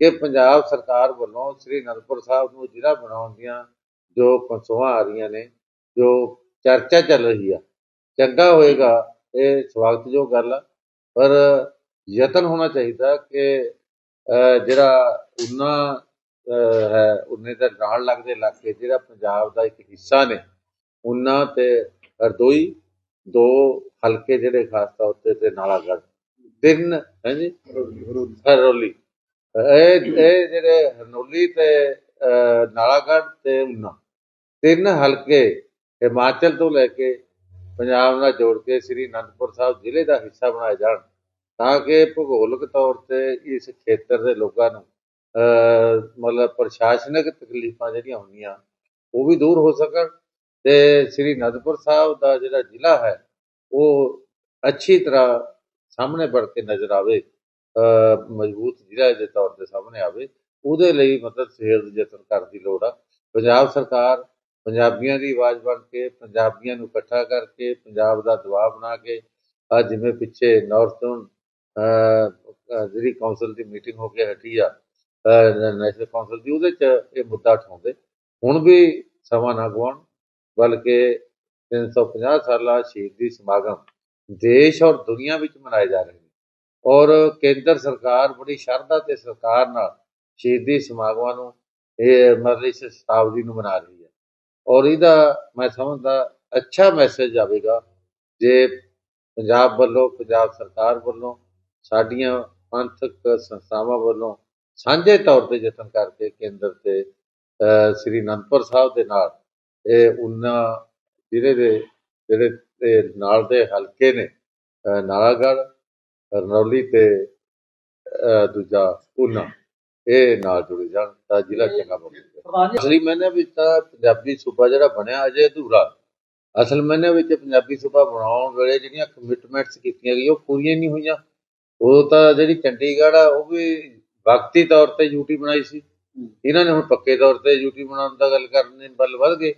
ਕਿ ਪੰਜਾਬ ਸਰਕਾਰ ਵੱਲੋਂ ਸ੍ਰੀ ਅਨੰਦਪੁਰ ਸਾਹਿਬ ਨੂੰ ਜ਼ਿਲ੍ਹਾ ਬਣਾਉਣ ਦੀਆਂ ਜੋ ਕਨਸੋਆਂ ਆ ਰਹੀਆਂ ਨੇ ਜੋ ਚਰਚਾ ਚੱਲ ਰਹੀ ਆ ਚੰਗਾ ਹੋਏਗਾ ਇਹ ਸਵਾਗਤਯੋਗ ਗੱਲ ਆ। ਪਰ ਯਤਨ ਹੋਣਾ ਚਾਹੀਦਾ ਕਿ ਜਿਹੜਾ ਉਹਨਾਂ ਹੈ ਉਹਨੇ ਦੇ ਨਾਲ ਲੱਗਦੇ ਇਲਾਕੇ ਜਿਹੜਾ ਪੰਜਾਬ ਦਾ ਇੱਕ ਹਿੱਸਾ ਨੇ ਉਹਨਾਂ ਤੇ ਹਰਦੋਈ ਦੋ ਹਲਕੇ ਜਿਹੜੇ ਖਾਸ ਤੌਰ ਤੇ ਨਾਲਾਗੜ੍ਹ ਤਿੰਨ ਹਾਂਜੀ ਹਰੋਲੀ। ਇਹ ਇਹ ਜਿਹੜੇ ਹਰਨੋਲੀ ਤੇ ਅਹ, ਨਾਲਾਗੜ੍ਹ ਤੇ ਉਨਾ ਤਿੰਨ ਹਲਕੇ ਹਿਮਾਚਲ ਤੋਂ ਲੈ ਕੇ ਪੰਜਾਬ ਨਾਲ ਜੋੜ ਕੇ ਸ੍ਰੀ ਅਨੰਦਪੁਰ ਸਾਹਿਬ ਜ਼ਿਲ੍ਹੇ ਦਾ ਹਿੱਸਾ ਬਣਾਏ ਜਾਣ ਤਾਂ ਕਿ ਭੂਗੋਲਿਕ ਤੌਰ ਤੇ ਇਸ ਖੇਤਰ ਦੇ ਲੋਕਾਂ ਨੂੰ ਮਤਲਬ ਪ੍ਰਸ਼ਾਸਨਿਕ ਤਕਲੀਫਾਂ ਜਿਹੜੀਆਂ ਹੁੰਦੀਆਂ ਉਹ ਵੀ ਦੂਰ ਹੋ ਸਕਣ। ਤੇ ਸ੍ਰੀ ਅਨੰਦਪੁਰ ਸਾਹਿਬ ਦਾ ਜਿਹੜਾ ਜ਼ਿਲ੍ਹਾ ਹੈ ਉਹ ਅੱਛੀ ਤਰ੍ਹਾਂ ਸਾਹਮਣੇ ਵੜ ਕੇ ਨਜ਼ਰ ਆਵੇ। ਮਜ਼ਬੂਤ ਜ਼ਿਲ੍ਹਾ ਦੇ ਤੌਰ ਤੇ ਸਾਹਮਣੇ ਆਵੇ, ਉਹਦੇ ਲਈ ਮਤਲਬ ਸਿਹਤ ਯਤਨ ਕਰਨ ਦੀ ਲੋੜ ਆ। ਪੰਜਾਬ ਸਰਕਾਰ ਪੰਜਾਬੀਆਂ ਦੀ ਆਵਾਜ਼ ਬਣ ਕੇ, ਪੰਜਾਬੀਆਂ ਨੂੰ ਇਕੱਠਾ ਕਰਕੇ, ਪੰਜਾਬ ਦਾ ਦਬਾਅ ਬਣਾ ਕੇ ਅੱਜ ਜਿਵੇਂ ਪਿੱਛੇ ਨਾਰਥਰਨ ਜਿਹੜੀ ਕੌਂਸਲ ਦੀ ਮੀਟਿੰਗ ਹੋ ਕੇ ਹਟੀ ਆ ਨੈਸ਼ਨਲ ਕੌਂਸਲ ਦੀ, ਉਹਦੇ ਚ ਇਹ ਮੁੱਦਾ ਉਠਾਉਂਦੇ। ਹੁਣ ਵੀ ਸਮਾਂ ਨਾ ਗਵਾਉਣ ਬਲਕਿ 350 ਸਾਲਾ ਸ਼ਹੀਦੀ ਸਮਾਗਮ ਦੇਸ਼ ਔਰ ਦੁਨੀਆ ਵਿੱਚ ਮਨਾਏ ਜਾ ਰਹੇ ਨੇ। ਔਰ ਕੇਂਦਰ ਸਰਕਾਰ ਬੜੀ ਸ਼ਰਧਾ ਤੇ ਸਰਕਾਰ ਨਾਲ ਸ਼ਹੀਦੀ ਸਮਾਗਮਾਂ ਨੂੰ, ਇਹ ਮਤਲਬ ਇਸ ਸ਼ਤਾਬਦੀ ਨੂੰ ਮਨਾ ਰਹੀ ਹੈ। ਔਰ ਇਹਦਾ ਮੈਂ ਸਮਝਦਾ, ਅੱਛਾ ਮੈਸੇਜ ਆਵੇਗਾ ਜੇ ਪੰਜਾਬ ਵੱਲੋਂ, ਪੰਜਾਬ ਸਰਕਾਰ ਵੱਲੋਂ, ਸਾਡੀਆਂ ਪੰਥਕ ਸੰਸਥਾਵਾਂ ਵੱਲੋਂ ਸਾਂਝੇ ਤੌਰ ਤੇ ਯਤਨ ਕਰਕੇ ਕੇਂਦਰ ਤੇ ਸ੍ਰੀ ਅਨੰਦਪੁਰ ਸਾਹਿਬ ਦੇ ਨਾਲ, ਇਹ ਉਹਨਾਂ ਜ਼ਿਲ੍ਹੇ ਦੇ, ਜਿਹੜੇ ਤੇ ਨਾਲ ਦੇ ਹਲਕੇ ਨੇ ਨਾਲਾਗੜ੍ਹ ਰਨੌਲੀ ਤੇ ਦੂਜਾ ਉਨਾ ਇਹ ਨਾਲ ਜੁੜੇ ਜਾਣ ਤਾਂ ਜ਼ਿਲ੍ਹਾ ਚੰਗਾ ਬਣੇਗਾ ਅਸਲੀ ਮਾਇਨੇ ਵਿੱਚ ਤਾਂ ਪੰਜਾਬੀ ਸੂਬਾ ਜਿਹੜਾ ਬਣਿਆ ਅਜੇ ਅਧੂਰਾ। ਅਸਲ ਮਾਇਨੇ ਵਿੱਚ ਪੰਜਾਬੀ ਸੂਬਾ ਬਣਾਉਣ ਵੇਲੇ ਜਿਹੜੀਆਂ ਕਮਿਟਮੈਂਟਸ ਕੀਤੀਆਂ ਗਈਆਂ ਉਹ ਪੂਰੀਆਂ ਨਹੀਂ ਹੋਈਆਂ। ਉਹ ਤਾਂ ਜਿਹੜੀ ਚੰਡੀਗੜ੍ਹ ਆ ਉਹ ਵੀ ਵਕਤੀ ਤੌਰ ਤੇ ਯੂਟੀ ਬਣਾਈ ਸੀ। ਇਹਨਾਂ ਨੇ ਹੁਣ ਪੱਕੇ ਤੌਰ ਤੇ ਯੂਟੀ ਬਣਾਉਣ ਦਾ ਗੱਲ ਕਰਨ ਵੱਲ ਵੱਧ ਗਏ।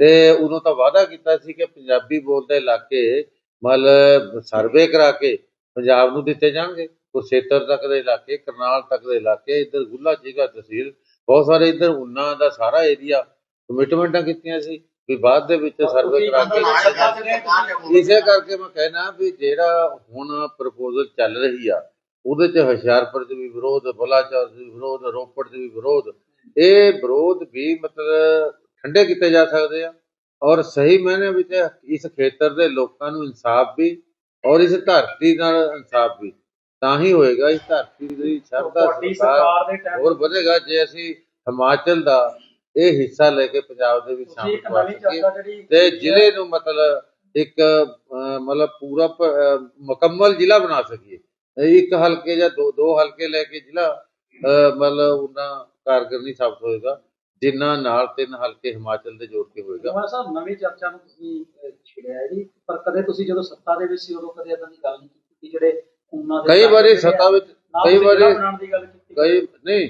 ਤੇ ਉਦੋਂ ਤਾਂ ਵਾਅਦਾ ਕੀਤਾ ਸੀ ਕਿ ਪੰਜਾਬੀ ਬੋਲਦੇ ਇਲਾਕੇ ਮਤਲਬ ਸਰਵੇ ਕਰਾ ਕੇ ਪੰਜਾਬ ਨੂੰ ਦਿੱਤੇ ਜਾਣਗੇ। ਕੁਰਸ਼ੇਤਰ ਤੱਕ ਦੇ ਇਲਾਕੇ ਕਰਨਾਲ ਤੱਕ ਦੇ ਇਲਾਕੇ ਇੱਧਰ ਗੁੱਲਾ ਜੀਗਾ ਤਹਿਸੀਲ ਬਹੁਤ ਸਾਰੇ ਇੱਧਰ ਉਨਾ ਦਾ ਸਾਰਾ ਏਰੀਆ ਕਮਿਟਮੈਂਟਾਂ ਕੀਤੀਆਂ ਸੀ ਵੀ ਬਾਅਦ ਦੇ ਵਿੱਚ ਸਰਵੇ ਕਰਾ ਕੇ ਇਸੇ ਕਰਕੇ ਮੈਂ ਕਹਿਣਾ ਵੀ ਜਿਹੜਾ ਹੁਣ ਪ੍ਰਪੋਜ਼ਲ ਚੱਲ ਰਹੀ ਆ ਉਹਦੇ ਚ ਹੁਸ਼ਿਆਰਪੁਰ ਚ ਵੀ ਵਿਰੋਧ ਬਲਾਚੌਰ ਵੀ ਵਿਰੋਧ ਰੋਪੜ ਚ ਵੀ ਵਿਰੋਧ ਇਹ ਵਿਰੋਧ ਵੀ ਮਤਲਬ ਠੰਡੇ ਕੀਤੇ ਜਾ ਸਕਦੇ ਆ। ਔਰ ਸਹੀ ਮਾਇਨੇ ਵਿੱਚ ਇਸ ਖੇਤਰ ਦੇ ਲੋਕਾਂ ਨੂੰ ਇਨਸਾਫ ਵੀ ਔਰ ਇਸ ਧਰਤੀ ਨਾਲ ਇਨਸਾਫ ਵੀ ਤਾਂ ਹੀ ਹੋਏਗਾ ਇਸ ਧਰਤੀ ਦੀ ਸ਼ਰਧਾ ਸਰਕਾਰ ਹੋਰ ਵਧੇਗਾ ਜੇ ਅਸੀਂ ਹਿਮਾਚਲ ਦਾ ਇਹ ਹਿੱਸਾ ਲੈ ਕੇ ਪੰਜਾਬ ਦੇ ਵਿੱਚ ਸ਼ਾਮਿਲ ਕਰ ਸਕੀਏ। ਤੇ ਜ਼ਿਲ੍ਹੇ ਨੂੰ ਮਤਲਬ ਇੱਕ ਮਤਲਬ ਪੂਰਾ ਮੁਕੰਮਲ ਜ਼ਿਲ੍ਹਾ ਬਣਾ ਸਕੀਏ। ਇੱਕ ਹਲਕੇ ਜਾਂ ਦੋ ਦੋ ਹਲਕੇ ਲੈ ਕੇ ਜ਼ਿਲ੍ਹਾ ਮਤਲਬ ਉਹਨਾਂ ਕਾਰਗਰ ਨਹੀਂ ਸਾਬਤ ਹੋਏਗਾ ਜਿੰਨਾ ਨਾਲ ਤਿੰਨ ਹਲਕੇ ਹਿਮਾਚਲ ਦੇ ਜੋੜ ਕੇ ਹੋਏਗਾ। ਸਾਹਿਬ ਨਵੀਂ ਚਰਚਾ ਨੂੰ ਤੁਸੀਂ ਛੇੜਿਆ ਹੈ ਜੀ। ਪਰ ਕਦੇ ਤੁਸੀਂ ਜਦੋਂ ਸੱਤਾ ਦੇ ਵਿੱਚ ਸੀ ਉਦੋਂ ਕਦੇ ਏਦਾਂ ਦੀ ਗੱਲ ਨਹੀਂ ਕੀਤੀ ਕਿ ਜਿਹੜੇ ਉਹਨਾਂ ਦੇ ਕਈ ਵਾਰੀ ਜਿਹੜੇ ਸੱਤਾ ਵਿੱਚ ਕਈ ਵਾਰੀ ਕਈ ਨਹੀਂ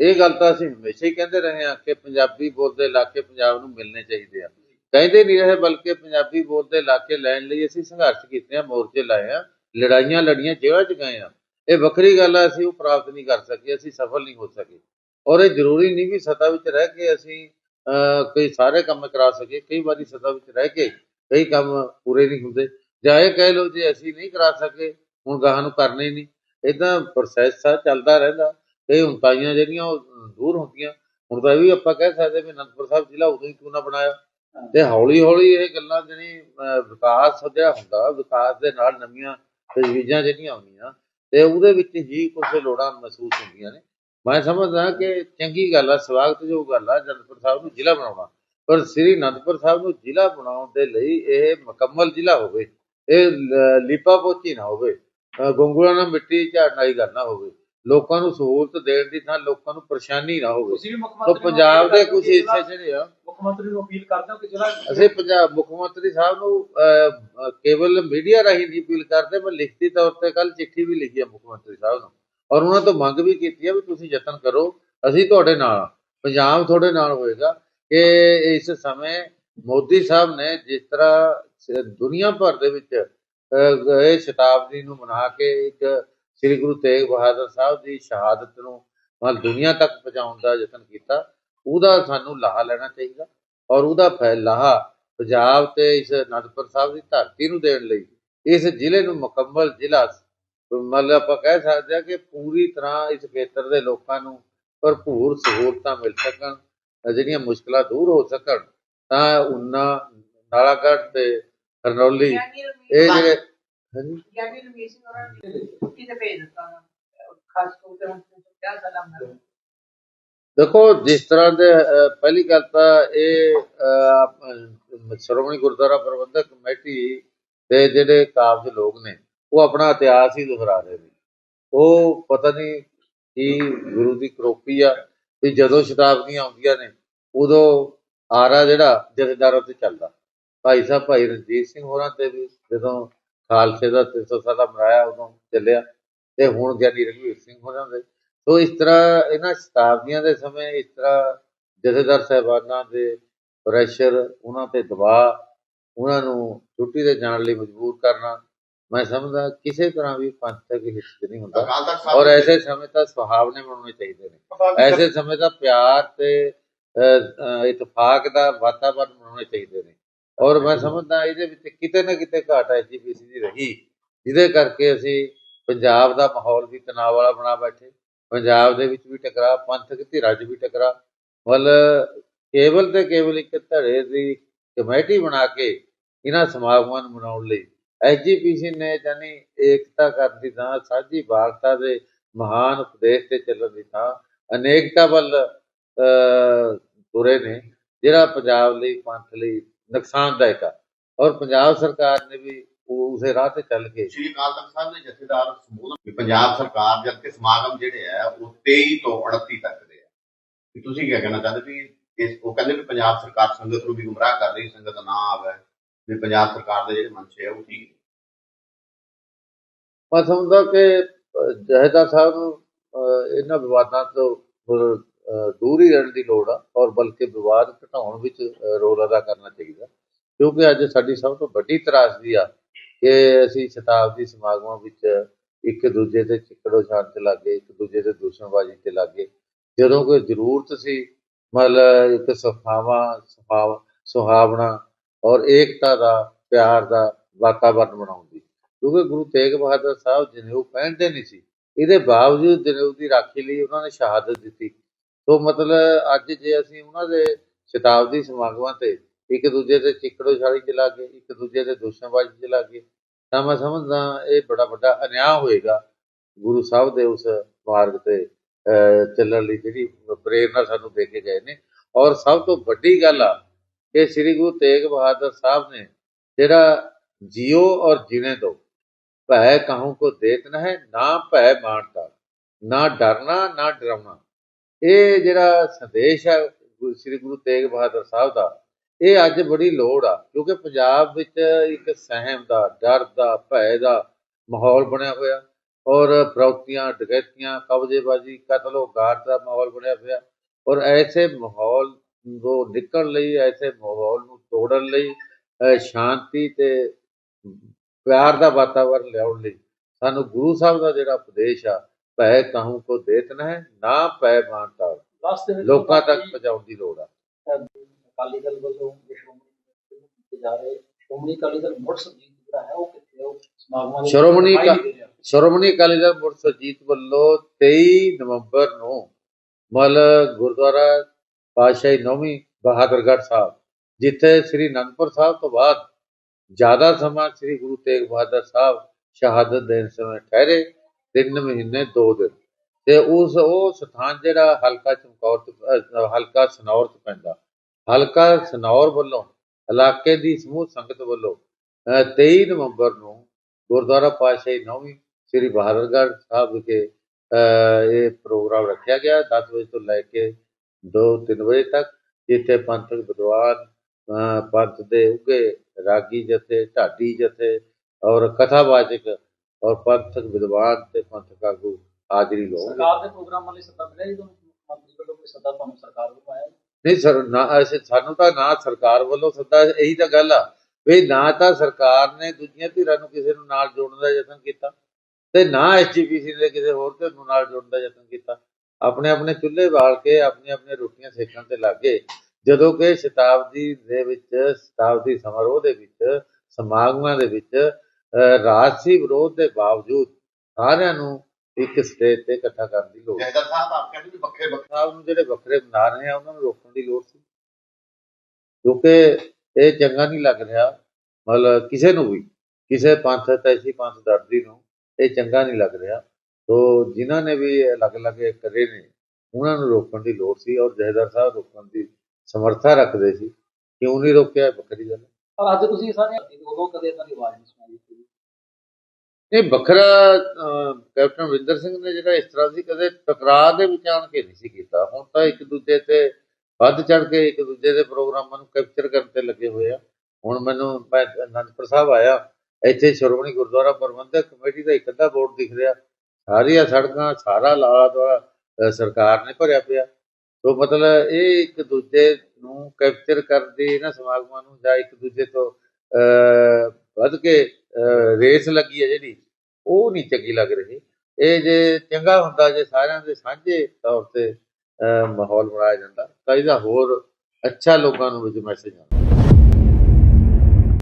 ਇਹ ਗੱਲ ਤਾਂ ਅਸੀਂ ਹਮੇਸ਼ਾ ਹੀ ਕਹਿੰਦੇ ਰਹੇ ਹਾਂ ਕਿ ਪੰਜਾਬੀ ਬੋਲਦੇ ਇਲਾਕੇ ਪੰਜਾਬ ਨੂੰ ਮਿਲਣੇ ਚਾਹੀਦੇ ਆ। ਕਹਿੰਦੇ ਨਹੀਂ ਰਹੇ ਬਲਕਿ ਪੰਜਾਬੀ ਬੋਲਦੇ ਇਲਾਕੇ ਲੈਣ ਲਈ ਅਸੀਂ ਸੰਘਰਸ਼ ਕੀਤੇ ਆ ਮੋਰਚੇ ਲਾਏ ਆ ਲੜਾਈਆਂ ਲੜੀਆਂ ਜੇਲ੍ਹਾਂ 'ਚ ਗਏ ਆ। ਇਹ ਵੱਖਰੀ ਗੱਲ ਆ ਅਸੀਂ ਉਹ ਪ੍ਰਾਪਤ ਨਹੀਂ ਕਰ ਸਕੇ ਅਸੀਂ ਸਫਲ ਨਹੀਂ ਹੋ ਸਕੇ। ਔਰ ਇਹ ਜ਼ਰੂਰੀ ਨਹੀਂ ਵੀ ਸੱਤਾ ਵਿੱਚ ਰਹਿ ਕੇ ਅਸੀਂ ਕੋਈ ਸਾਰੇ ਕੰਮ ਕਰਾ ਸਕੇ ਕਈ ਵਾਰੀ ਸੱਤਾ ਵਿੱਚ ਰਹਿ ਕੇ ਕਈ ਕੰਮ ਪੂਰੇ ਨਹੀਂ ਹੁੰਦੇ। ਜਾਂ ਇਹ ਕਹਿ ਲਓ ਜੇ ਅਸੀਂ ਨਹੀਂ ਕਰਾ ਸਕੇ ਹੁਣ ਗਾਹਾਂ ਨੂੰ ਕਰਨੇ ਹੀ ਨਹੀਂ। ਇਦਾਂ ਪ੍ਰੋਸੈਸ ਆ ਚੱਲਦਾ ਰਹਿੰਦਾ। ਕਈ ਹੁੰਤਾਈਆਂ ਜਿਹੜੀਆਂ ਉਹ ਦੂਰ ਹੁੰਦੀਆਂ। ਹੁਣ ਤਾਂ ਇਹ ਵੀ ਆਪਾਂ ਕਹਿ ਸਕਦੇ ਵੀ ਅਨੰਦਪੁਰ ਸਾਹਿਬ ਜ਼ਿਲ੍ਹਾ ਉਦੋਂ ਹੀ ਕਿਉਂ ਨਾ ਬਣਾਇਆ। ਤੇ ਹੌਲੀ ਹੌਲੀ ਇਹ ਗੱਲਾਂ ਜਿਹੜੀ ਵਿਕਾਸ ਜਿਹੜਾ ਹੁੰਦਾ। ਵਿਕਾਸ ਦੇ ਨਾਲ ਨਵੀਆਂ ਤਜਵੀਜ਼ਾਂ ਜਿਹੜੀਆਂ ਆਉਂਦੀਆਂ ਤੇ ਉਹਦੇ ਵਿੱਚ ਹੀ ਕੁਝ ਲੋੜਾਂ ਮਹਿਸੂਸ ਹੁੰਦੀਆਂ ਨੇ। ਮੈਂ ਸਮਝਦਾ ਕਿ ਚੰਗੀ ਗੱਲ ਆ ਸਵਾਗਤਯੋਗ ਗੱਲ ਆ ਅਨੰਦਪੁਰ ਸਾਹਿਬ ਨੂੰ ਜ਼ਿਲ੍ਹਾ ਬਣਾਉਣਾ। ਪਰ ਸ੍ਰੀ ਅਨੰਦਪੁਰ ਸਾਹਿਬ ਨੂੰ ਜ਼ਿਲ੍ਹਾ ਬਣਾਉਣ ਦੇ ਲਈ ਇਹ ਮੁਕੰਮਲ ਜ਼ਿਲ੍ਹਾ ਹੋਵੇ ਇਹ ਲੀਪਾ ਪੋਚੀ ਨਾ ਹੋਵੇ ਗੁੰਗੂਆਂ ਨਾਲ ਮਿੱਟੀ ਝਾੜਨ ਵਾਲੀ ਗੱਲ ਨਾ ਹੋਵੇ ਲੋਕਾਂ ਨੂੰ ਸਹੂਲਤ ਦੇਣ ਦੀ ਥਾਂ ਲੋਕਾਂ ਨੂੰ ਪਰੇਸ਼ਾਨੀ ਨਾ ਹੋਵੇ। ਤੁਸੀਂ ਵੀ ਮੁੱਖ ਸੋ ਪੰਜਾਬ ਦੇ ਕੁਝ ਹਿੱਸੇ ਜਿਹੜੇ ਆ ਮੁੱਖ ਮੰਤਰੀ ਨੂੰ ਅਪੀਲ ਕਰਦੇ ਹੋ ਕਿ ਜਿਹੜਾ ਅਸੀਂ ਪੰਜਾਬ ਮੁੱਖ ਮੰਤਰੀ ਸਾਹਿਬ ਨੂੰ ਕੇਵਲ ਮੀਡੀਆ ਰਾਹੀਂ ਦੀ ਅਪੀਲ ਕਰਦੇ ਮੈਂ ਲਿਖਤੀ ਤੌਰ ਤੇ ਕੱਲ ਚਿੱਠੀ ਵੀ ਲਿਖੀ ਹੈ ਮੁੱਖ ਮੰਤਰੀ ਸਾਹਿਬ ਨੂੰ। ਔਰ ਉਹਨਾਂ ਤੋਂ ਮੰਗ ਵੀ ਕੀਤੀ ਹੈ ਵੀ ਤੁਸੀਂ ਯਤਨ ਕਰੋ ਅਸੀਂ ਤੁਹਾਡੇ ਨਾਲ। ਪੰਜਾਬ ਤੁਹਾਡੇ ਨਾਲ ਹੋਏਗਾ। ਕਿ ਇਸ ਸਮੇਂ ਮੋਦੀ ਸਾਹਿਬ ਨੇ ਜਿਸ ਤਰ੍ਹਾਂ ਸ- ਦੁਨੀਆ ਭਰ ਦੇ ਵਿੱਚ ਇਹ ਸ਼ਤਾਬਦੀ ਨੂੰ ਮਨਾ ਕੇ ਇੱਕ ਸ੍ਰੀ ਗੁਰੂ ਤੇਗ ਬਹਾਦਰ ਸਾਹਿਬ ਦੀ ਸ਼ਹਾਦਤ ਨੂੰ ਮਤਲਬ ਦੁਨੀਆ ਤੱਕ ਪਹੁੰਚਾਉਣ ਦਾ ਯਤਨ ਕੀਤਾ, ਉਹਦਾ ਸਾਨੂੰ ਲਾਹਾ ਲੈਣਾ ਚਾਹੀਦਾ ਔਰ ਉਹਦਾ ਫੈਲਾਹਾ ਪੰਜਾਬ ਤੇ ਇਸ ਅਨੰਦਪੁਰ ਸਾਹਿਬ ਦੀ ਧਰਤੀ ਨੂੰ ਦੇਣ ਲਈ, ਇਸ ਜ਼ਿਲ੍ਹੇ ਨੂੰ ਮੁਕੰਮਲ ਜ਼ਿਲ੍ਹਾ ਮਤਲਬ ਆਪਾਂ ਕਹਿ ਸਕਦੇ ਹਾਂ ਕਿ ਪੂਰੀ ਤਰ੍ਹਾਂ ਇਸ ਖੇਤਰ ਦੇ ਲੋਕਾਂ ਨੂੰ ਭਰਪੂਰ ਸਹੂਲਤਾਂ ਮਿਲ ਸਕਣ ਜਿਹੜੀਆਂ ਮੁਸ਼ਕਲਾਂ ਦੂਰ ਹੋ ਸਕਣ ਤਾਂ ਉਨਾ ਨਾਲਾਗੜ੍ਹ ਤੇ ਹਰਨੌਲੀ ਇਹ ਜਿਹੜੇ ਹਾਂਜੀ? ਗਿਆਨੀ ਰਮੇਸ਼ ਸਿੰਘ ਹੋਰਾਂ ਨੇ ਛੁੱਟੀ ਤੇ ਭੇਜ ਦਿੱਤਾ ਉਹਨਾਂ ਨੂੰ। ਖਾਸ ਤੌਰ ਤੇ ਹੁਣ ਕਿਆ ਸਲਾਮ ਨਾਲ ਦੇਖੋ ਜਿਸ ਤਰ੍ਹਾਂ ਦੇ ਪਹਿਲੀ ਗੱਲ ਤਾਂ ਇਹ ਸ਼੍ਰੋਮਣੀ ਗੁਰਦੁਆਰਾ ਪ੍ਰਬੰਧਕ ਕਮੇਟੀ ਦੇ ਜਿਹੜੇ ਕਾਬਜ ਲੋਕ ਨੇ ਉਹ ਆਪਣਾ ਇਤਿਹਾਸ ਹੀ ਦੁਹਰਾ ਰਹੇ ਨੇ। ਉਹ ਪਤਾ ਨਹੀਂ ਕੀ ਗੁਰੂ ਦੀ ਕਰੋਪੀ ਆ ਵੀ ਜਦੋਂ ਸ਼ਤਾਬਦੀਆਂ ਆਉਂਦੀਆਂ ਨੇ, ਉਦੋਂ ਆਰਾ ਜਿਹੜਾ ਜਥੇਦਾਰਾਂ ਤੇ ਚੱਲਦਾ। ਭਾਈ ਸਾਹਿਬ, ਭਾਈ ਰਣਜੀਤ ਸਿੰਘ ਹੋਰਾਂ ਤੇ ਵੀ ਜਦੋਂ ਖਾਲਸੇ ਦਾ 300 ਸਾਲਾ ਮਰਾਇਆ, ਉਦੋਂ ਚੱਲਿਆ ਤੇ ਹੁਣ ਗਿਆਨੀ ਰਘਵੀਰ ਸਿੰਘ ਹੋਰਾਂ ਦੇ। ਸੋ ਇਸ ਤਰ੍ਹਾਂ ਇਹਨਾਂ ਸ਼ਤਾਬਦੀਆਂ ਦੇ ਸਮੇਂ ਇਸ ਤਰ੍ਹਾਂ ਜਥੇਦਾਰ ਸਾਹਿਬਾਨਾਂ ਦੇ ਪ੍ਰੈਸ਼ਰ ਉਹਨਾਂ ਤੇ ਦਬਾਅ, ਉਹਨਾਂ ਨੂੰ ਛੁੱਟੀ ਤੇ ਜਾਣ ਲਈ ਮਜਬੂਰ ਕਰਨਾ ਮੈਂ ਸਮਝਦਾ ਕਿਸੇ ਤਰ੍ਹਾਂ ਵੀ ਪੰਥਕ ਹਿੱਤ ਨਹੀਂ ਹੁੰਦਾ। ਔਰ ਐਸੇ ਸਮੇਂ ਤਾਂ ਸੁਹਾਵਣੇ ਬਣਾਉਣੇ ਚਾਹੀਦੇ ਨੇ। ਐਸੇ ਸਮੇਂ ਤਾਂ ਪਿਆਰ ਤੇ ਇਤਫਾਕ ਦਾ ਵਾਤਾਵਰਨ ਬਣਾਉਣੇ ਚਾਹੀਦੇ ਨੇ। ਔਰ ਮੈਂ ਸਮਝਦਾ ਇਹਦੇ ਵਿੱਚ ਕਿਤੇ ਨਾ ਕਿਤੇ ਘਾਟ ਐਜੀਪੀਸੀ ਦੀ ਰਹੀ। ਜਿਹਦੇ ਕਰਕੇ ਅਸੀਂ ਪੰਜਾਬ ਦਾ ਮਾਹੌਲ ਵੀ ਤਣਾਅ ਵਾਲਾ ਬਣਾ ਬੈਠੇ। ਪੰਜਾਬ ਦੇ ਵਿੱਚ ਵੀ ਟਕਰਾ ਪੰਥਕ ਧਿਰਾਂ 'ਚ ਵੀ ਟਕਰਾ। ਮਤਲਬ ਕੇਵਲ ਤੇ ਕੇਵਲ ਇੱਕ ਧੜੇ ਦੀ ਕਮੇਟੀ ਬਣਾ ਕੇ ਇਹਨਾਂ ਸਮਾਗਮਾਂ ਨੂੰ ਮਨਾਉਣ ਲਈ ਐਸਜੀਪੀਸੀ ਨੇ ਜਾਨੀ ਏਕਤਾ ਕਰਨ ਦੀ ਥਾਂ, ਸਾਂਝੀ ਵਾਰਤਾ ਦੇ ਮਹਾਨ ਉਪਦੇਸ਼ ਤੇ ਚੱਲਣ ਦੀ ਥਾਂ। ਅਨੇਕਤਾ ਵੱਲ ਤੁਰੇ ਨੇ, ਜਿਹੜਾ ਪੰਜਾਬ ਲਈ, ਪੰਥ ਲਈ ਨੁਕਸਾਨਦਾਇਕ ਆ। ਔਰ ਪੰਜਾਬ ਸਰਕਾਰ ਨੇ ਵੀ ਉਸੇ ਰਾਹ ਤੇ ਚੱਲ ਕੇ ਸ਼੍ਰੀ ਅਕਾਲ ਤਖਤ ਸਾਹਿਬ ਦੇ ਜਥੇਦਾਰ ਸੰਬੋਧਨ ਪੰਜਾਬ ਸਰਕਾਰ ਜਦ ਕਿ ਸਮਾਗਮ ਜਿਹੜੇ ਆ, ਉਹ 23 ਤੋਂ 38 ਤੱਕ ਦੇ ਆ। ਤੁਸੀਂ ਕੀ ਕਹਿਣਾ ਚਾਹੁੰਦੇ ਵੀ ਇਸ ਉਹ ਕਹਿੰਦੇ ਵੀ ਪੰਜਾਬ ਸਰਕਾਰ ਸੰਗਤ ਨੂੰ ਵੀ ਗੁੰਮਰਾਹ ਕਰ ਰਹੀ ਸੰਗਤ ਨਾ ਆਵੇ ਵੀ ਪੰਜਾਬ ਸਰਕਾਰ ਦੇ ਜਿਹੜੇ ਮਨਸ਼ੇ ਆ ਉਹ ਠੀਕ ਨੇ। ਮੈਂ ਸਮਝਦਾ ਕਿ ਅਹ, ਸਾਹਿਬ ਨੂੰ ਇਹਨਾਂ ਵਿਵਾਦਾਂ ਤੋਂ ਦੂਰ ਹੀ ਰਹਿਣ ਦੀ ਲੋੜ ਆ ਔਰ ਬਲਕਿ ਵਿਵਾਦ ਘਟਾਉਣ ਵਿੱਚ ਰੋਲ ਅਦਾ ਕਰਨਾ ਚਾਹੀਦਾ। ਕਿਉਂਕਿ ਅੱਜ ਸਾਡੀ ਸਭ ਤੋਂ ਵੱਡੀ ਤਰਾਸਦੀ ਆ ਕਿ ਅਸੀਂ ਸ਼ਤਾਬਦੀ ਸਮਾਗਮਾਂ ਵਿੱਚ ਇੱਕ ਦੂਜੇ ਤੇ ਚਿੱਕੜੋ ਛਾਣ ਤੇ ਲੱਗੇ ਇੱਕ ਦੂਜੇ ਤੇ ਦੂਸ਼ਣਬਾਜ਼ੀ ਤੇ ਲੱਗੇ। ਜਦੋਂ ਕੋਈ ਜ਼ਰੂਰਤ ਸੀ ਮਤਲਬ ਇੱਕ ਸਫਾਵਾ ਸੁਹਾਵ ਸੁਹਾਵਣਾ ਔਰ ਏਕਤਾ ਦਾ, ਪਿਆਰ ਦਾ ਵਾਤਾਵਰਨ ਬਣਾਉਣ ਦੀ ਕਿਉਂਕਿ ਗੁਰੂ ਤੇਗ ਬਹਾਦਰ ਸਾਹਿਬ ਜਨੇਊ ਪਹਿਨਦੇ ਨਹੀਂ ਸੀ, ਇਹਦੇ ਬਾਵਜੂਦ ਜਨੇਊ ਦੀ ਰਾਖੀ ਲਈ ਉਹਨਾਂ ਨੇ ਸ਼ਹਾਦਤ ਦਿੱਤੀ। ਸੋ ਮਤਲਬ ਅੱਜ ਜੇ ਅਸੀਂ ਉਹਨਾਂ ਦੇ ਸ਼ਤਾਬਦੀ ਸਮਾਗਮਾਂ ਤੇ ਇੱਕ ਦੂਜੇ ਦੇ ਚਿੱਕੜੋ ਛਾਲੀ ਚਲਾ ਕੇ ਇੱਕ ਦੂਜੇ ਦੇ ਦੁਸ਼ਮਣਬਾਜ਼ੀ ਚਲਾ ਕੇ ਤਾਂ ਮੈਂ ਸਮਝਦਾ ਇਹ ਬੜਾ ਵੱਡਾ ਅਨਿਆਂ ਹੋਏਗਾ ਗੁਰੂ ਸਾਹਿਬ ਦੇ ਉਸ ਮਾਰਗ ਤੇ ਚੱਲਣ ਲਈ ਜਿਹੜੀ ਪ੍ਰੇਰਨਾ ਸਾਨੂੰ ਦੇ ਕੇ ਗਏ ਨੇ। ਔਰ ਸਭ ਤੋਂ ਵੱਡੀ ਗੱਲ ਆ ਕਿ ਸ੍ਰੀ ਗੁਰੂ ਤੇਗ ਬਹਾਦਰ ਸਾਹਿਬ ਨੇ ਜਿਹੜਾ ਜਿਉ ਔਰ ਜੀਣੇ ਦੋ ਭੈ ਕਹੂੰ ਕੋ ਦੇਤਨਾ ਹੈ, ਨਾ ਭੈ ਮਾਨਤਾ ਨਾ ਡਰਨਾ, ਨਾ ਡਰਾਉਣਾ। ਇਹ ਜਿਹੜਾ ਸੰਦੇਸ਼ ਹੈ ਸ੍ਰੀ ਗੁਰੂ ਤੇਗ ਬਹਾਦਰ ਸਾਹਿਬ ਦਾ, ਇਹ ਅੱਜ ਬੜੀ ਲੋੜ ਆ, ਕਿਉਂਕਿ ਪੰਜਾਬ ਵਿੱਚ ਇੱਕ ਸਹਿਮ ਦਾ, ਡਰ ਦਾ, ਭੈ ਦਾ ਮਾਹੌਲ ਬਣਿਆ ਹੋਇਆ ਔਰ ਪ੍ਰੌਤੀਆਂ ਡਕੈਤੀਆਂ, ਕਬਜ਼ੇਬਾਜ਼ੀ, ਕਤਲੋ ਗਾਰ ਦਾ ਮਾਹੌਲ ਬਣਿਆ ਹੋਇਆ ਔਰ ਐਸੇ ਮਾਹੌਲ ਤੋਂ ਨਿਕਲਣ ਲਈ ਐਸੇ ਮਾਹੌਲ ਨੂੰ ਤੋੜਨ ਲਈ ਸ਼ਾਂਤੀ ਤੇ ਪਿਆਰ ਦਾ ਵਾਤਾਵਰਨ ਲਿਆਉਣ ਲਈ ਸਾਨੂੰ ਗੁਰੂ ਸਾਹਿਬ ਦਾ ਜਿਹੜਾ ਉਪਦੇਸ਼ ਆ ਭੈ ਕਹੂੰ ਕੋ ਦੇਤ ਨ ਹੈ ਨਾ ਭੈ ਮਾਨਤਾ ਲੋਕਾਂ ਤੱਕ ਪਹੁੰਚਾਉਣ ਦੀ ਲੋੜ ਆ ਅਕਾਲੀ ਦਲ ਵੱਲੋਂ ਸ਼੍ਰੋਮਣੀ ਅਕਾਲੀ ਦਲ ਮੁੜ ਸੁਰਜੀਤ ਜਿਹੜਾ ਹੈ ਉਹ ਕਿੱਥੇ ਹੈ? ਉਹ ਸਮਾਗਮਾਂ ਦੇ ਸ਼੍ਰੋਮਣੀ। ਸ਼੍ਰੋਮਣੀ ਅਕਾਲੀ ਦਲ ਮੁੜ ਸੁਰਜੀਤ ਵੱਲੋਂ 23 ਨਵੰਬਰ ਨੂੰ ਮਲ ਗੁਰਦੁਆਰਾ ਪਾਤਸ਼ਾਹੀ ਨੌਵੀਂ ਬਹਾਦਰਗੜ੍ਹ ਸਾਹਿਬ ਜਿੱਥੇ ਸ੍ਰੀ ਅਨੰਦਪੁਰ ਸਾਹਿਬ ਤੋਂ ਬਾਅਦ ਜ਼ਿਆਦਾ ਸਮਾਂ ਸ੍ਰੀ ਗੁਰੂ ਤੇਗ ਬਹਾਦਰ ਸਾਹਿਬ ਸ਼ਹਾਦਤ ਦੇਣ ਸਮੇਂ ਠਹਿਰੇ ਤਿੰਨ ਮਹੀਨੇ ਦੋ ਦਿਨ। ਤੇ ਉਸ ਉਹ ਸਥਾਨ ਜਿਹੜਾ ਹਲਕਾ ਚਮਕੌਰ ਹਲਕਾ ਸਨੌਰ 'ਚ ਪੈਂਦਾ। ਹਲਕਾ ਸਨੌਰ ਵੱਲੋਂ ਇਲਾਕੇ ਦੀ ਸਮੂਹ ਸੰਗਤ ਵੱਲੋਂ ਅਹ, 23 ਨਵੰਬਰ ਨੂੰ ਗੁਰਦੁਆਰਾ ਪਾਤਸ਼ਾਹੀ ਨੌਵੀਂ ਸ੍ਰੀ ਬਹਾਦਰਗੜ੍ਹ ਸਾਹਿਬ ਵਿਖੇ ਅਹ, ਇਹ ਪ੍ਰੋਗਰਾਮ ਰੱਖਿਆ ਗਿਆ। 10 ਵਜੇ ਤੋਂ ਲੈ ਕੇ 2-3 ਵਜੇ ਤੱਕ ਜਿੱਥੇ ਪੰਥਕ ਵਿਦਵਾਨ ਪੰਥ ਦੇ ਉੱਗੇ ਰਾਗੀ ਜਥੇ ਢਾਡੀ ਜਥੇ ਔਰ ਕਥਾਵਾਚਕ ਔਰ ਪੰਥਕ ਵਿਦਵਾਨ ਤੇ ਪੰਥਕ ਆਗੂ ਹਾਜ਼ਰੀ ਲਾਉਣਗੇ ਸਰਕਾਰ ਦੇ ਪ੍ਰੋਗਰਾਮਾਂ ਲਈ ਸੱਦਾ ਮਿਲਿਆ ਜੀ ਤੁਹਾਨੂੰ? ਮੰਤਰੀ ਵੱਲੋਂ ਕੋਈ ਸੱਦਾ ਤੁਹਾਨੂੰ ਸਰਕਾਰ ਵੱਲੋਂ ਆਇਆ? ਨਹੀਂ ਸਰ ਨਾ ਸਾਨੂੰ ਤਾਂ ਨਾ ਸਰਕਾਰ ਵੱਲੋਂ ਸੱਦਾ ਇਹੀ ਤਾਂ ਗੱਲ ਆ ਵੀ ਨਾ ਤਾਂ ਸਰਕਾਰ ਨੇ ਦੂਜੀਆਂ ਧਿਰਾਂ ਨੂੰ ਕਿਸੇ ਨੂੰ ਨਾਲ ਜੋੜਨ ਦਾ ਯਤਨ ਕੀਤਾ ਤੇ ਨਾ ਐਸਜੀਪੀਸੀ ਨੇ ਕਿਸੇ ਹੋਰ ਧਿਰ ਨੂੰ ਨਾਲ ਜੋੜਨ ਦਾ ਯਤਨ ਕੀਤਾ। ਆਪਣੇ ਆਪਣੇ ਚੁੱਲ੍ਹੇ ਬਾਲ ਕੇ ਆਪਣੀਆਂ ਆਪਣੀਆਂ ਰੋਟੀਆਂ ਸੇਕਣ ਤੇ ਲੱਗੇ ਜਦੋਂ ਕਿ ਸ਼ਤਾਬਦੀ ਦੇ ਵਿੱਚ ਸ਼ਤਾਬਦੀ ਸਮਾਰੋਹ ਦੇ ਵਿੱਚ ਸਮਾਗਮਾਂ ਦੇ ਵਿੱਚ ਰਾਜਸੀ ਵਿਰੋਧ ਦੇ ਬਾਵਜੂਦ ਸਾਰਿਆਂ ਨੂੰ ਇੱਕ ਸਟੇਜ ਤੇ ਇਕੱਠਾ ਕਰਨ ਦੀ ਲੋੜ ਜੈਦਰ ਸਾਹਿਬ ਆਪ ਕਹਿੰਦੇ ਵੀ ਵੱਖਰੇ ਵੱਖਰੇ। ਸਾਹਿਬ ਨੂੰ ਜਿਹੜੇ ਵੱਖਰੇ ਬਣਾ ਰਹੇ ਆ ਉਹਨਾਂ ਨੂੰ ਰੋਕਣ ਦੀ ਲੋੜ ਸੀ। ਕਿਉਂਕਿ ਇਹ ਚੰਗਾ ਨਹੀਂ ਲੱਗ ਰਿਹਾ ਮਤਲਬ ਕਿਸੇ ਨੂੰ ਵੀ ਕਿਸੇ ਪੰਥ ਤੈਸੀ ਪੰਥ ਦਰਦੀ ਨੂੰ ਇਹ ਚੰਗਾ ਨਹੀਂ ਲੱਗ ਰਿਹਾ। ਤੋ ਜਿਨ੍ਹਾਂ ਨੇ ਵੀ ਇਹ ਅਲੱਗ-ਅਲੱਗ ਇਹ ਕਰੇ ਨੇ ਉਹਨਾਂ ਨੂੰ ਰੋਕਣ ਦੀ ਲੋੜ ਸੀ ਔਰ ਜਹੇਦਾਰ ਸਾਹਿਬ ਰੋਕਣ ਦੀ ਸਮਰੱਥਾ ਰੱਖਦੇ ਸੀ ਕਿਉਂ ਨਹੀਂ ਰੋਕਿਆ ਵੱਖਰੀ ਗੱਲ। ਪਰ ਅੱਜ ਤੁਸੀਂ ਸਾਰੇ ਉਦੋਂ ਕਦੇ ਇਦਾਂ ਦੀ ਆਵਾਜ਼ ਨਹੀਂ ਸੁਣਾਈ ਸੀ? ਇਹ ਵੱਖਰਾ ਕੈਪਟਨ ਵਿੰਦਰ ਸਿੰਘ ਨੇ ਜਿਹੜਾ ਇਸ ਤਰ੍ਹਾਂ ਸੀ ਕਦੇ ਟਕਰਾਅ ਦੇ ਵਿੱਚ ਆਣ ਕੇ ਨਹੀਂ ਸੀ ਕੀਤਾ। ਹੁਣ ਤਾਂ ਇੱਕ ਦੂਜੇ ਤੇ ਵੱਧ ਚੜ ਕੇ ਇੱਕ ਦੂਜੇ ਦੇ ਪ੍ਰੋਗਰਾਮਾਂ ਨੂੰ ਕੈਪਚਰ ਕਰਨ ਤੇ ਲੱਗੇ ਹੋਏ ਆ। ਹੁਣ ਮੈਨੂੰ ਮੈਂ ਅਨੰਦਪੁਰ ਸਾਹਿਬ ਆਇਆ ਇੱਥੇ ਸ਼੍ਰੋਮਣੀ ਗੁਰਦੁਆਰਾ ਪ੍ਰਬੰਧਕ ਕਮੇਟੀ ਦਾ ਇੱਕ ਅੱਧਾ ਬੋਰਡ ਦਿਖ ਰਿਹਾ। ਸਾਰੀਆਂ ਸੜਕਾਂ, ਸਾਰਾ ਲਾਲਾ ਦੁਆਰਾ ਸਰਕਾਰ ਨੇ ਭਰਿਆ ਪਿਆ। ਤੋ ਮਤਲਬ ਇਹ ਇੱਕ ਦੂਜੇ ਨੂੰ ਕੈਪਚਰ ਕਰਦੇ ਇਹਨਾਂ ਸਮਾਗਮਾਂ ਨੂੰ ਜਾਂ ਇੱਕ ਦੂਜੇ ਤੋਂ ਵੱਧ ਕੇ ਰੇਸ ਲੱਗੀ ਹੈ ਜਿਹੜੀ, ਉਹ ਨਹੀਂ ਚੰਗੀ ਲੱਗ ਰਹੀ। ਇਹ ਜੇ ਚੰਗਾ ਹੁੰਦਾ, ਜੇ ਸਾਰਿਆਂ ਦੇ ਸਾਂਝੇ ਤੌਰ ਤੇ ਮਾਹੌਲ ਬਣਾਇਆ ਜਾਂਦਾ, ਤਾਂ ਇਹਦਾ ਹੋਰ ਅੱਛਾ ਲੋਕਾਂ ਨੂੰ ਵਿੱਚ ਮੈਸੇਜ ਆਉਂਦਾ।